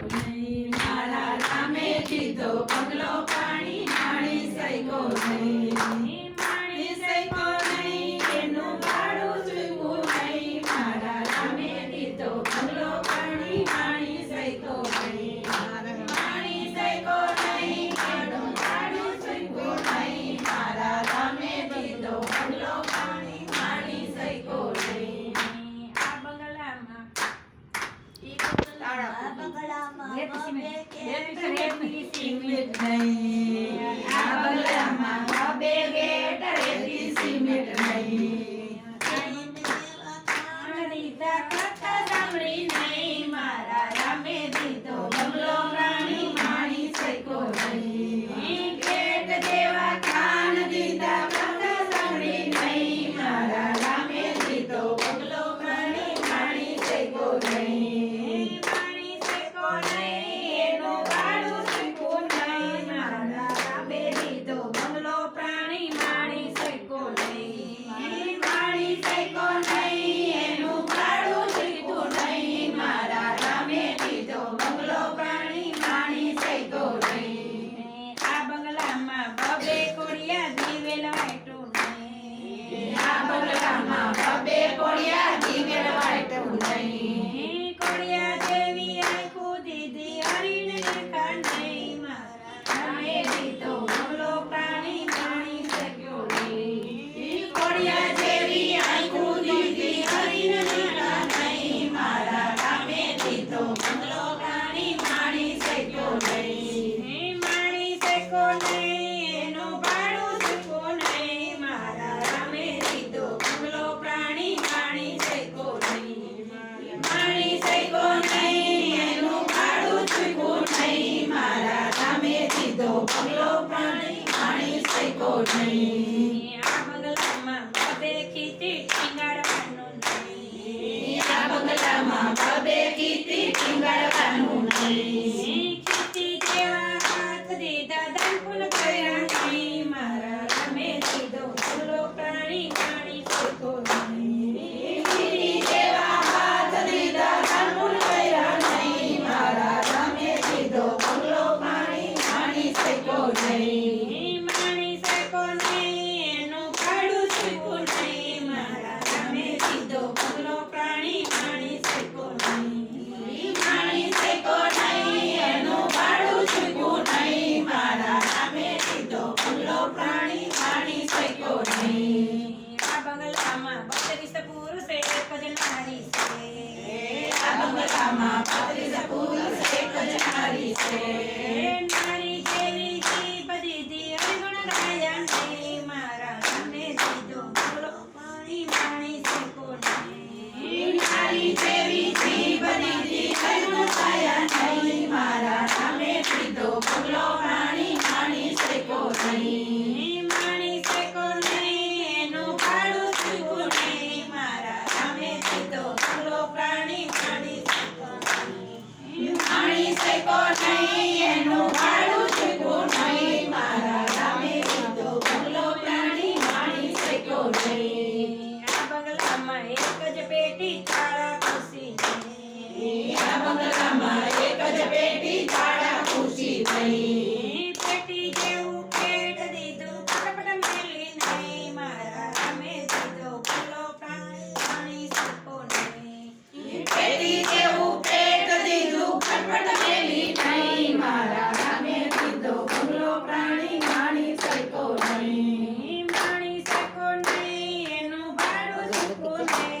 મારા સામે દીધો પગલો પાણી નાણી સૈકો નહીં માણી સૈકો નહીં એનું ભાડું ચૂકવું નહીં મારા સામે દીધો પગલો પાણી નાણી સૈકો નહીં પાણી સૈકો નહીં એનું ભાડું ચૂકવું નહીં મારા સામે દીધો પગલો પાણી નાણી સૈકો નહીં આ બગલામાં નહીં આ બગલામાં બે Amen. kama કમરામાં એક જેવું પેટ દીધું મારા તમે દીધો પેલો પ્રાણ પાણી સપો પેટી જેવું પેટ દીધું પટપટ મારા તમે પ્રાણી પાણી સપો નહીં પાણી એનું ભાડું સકો નહીં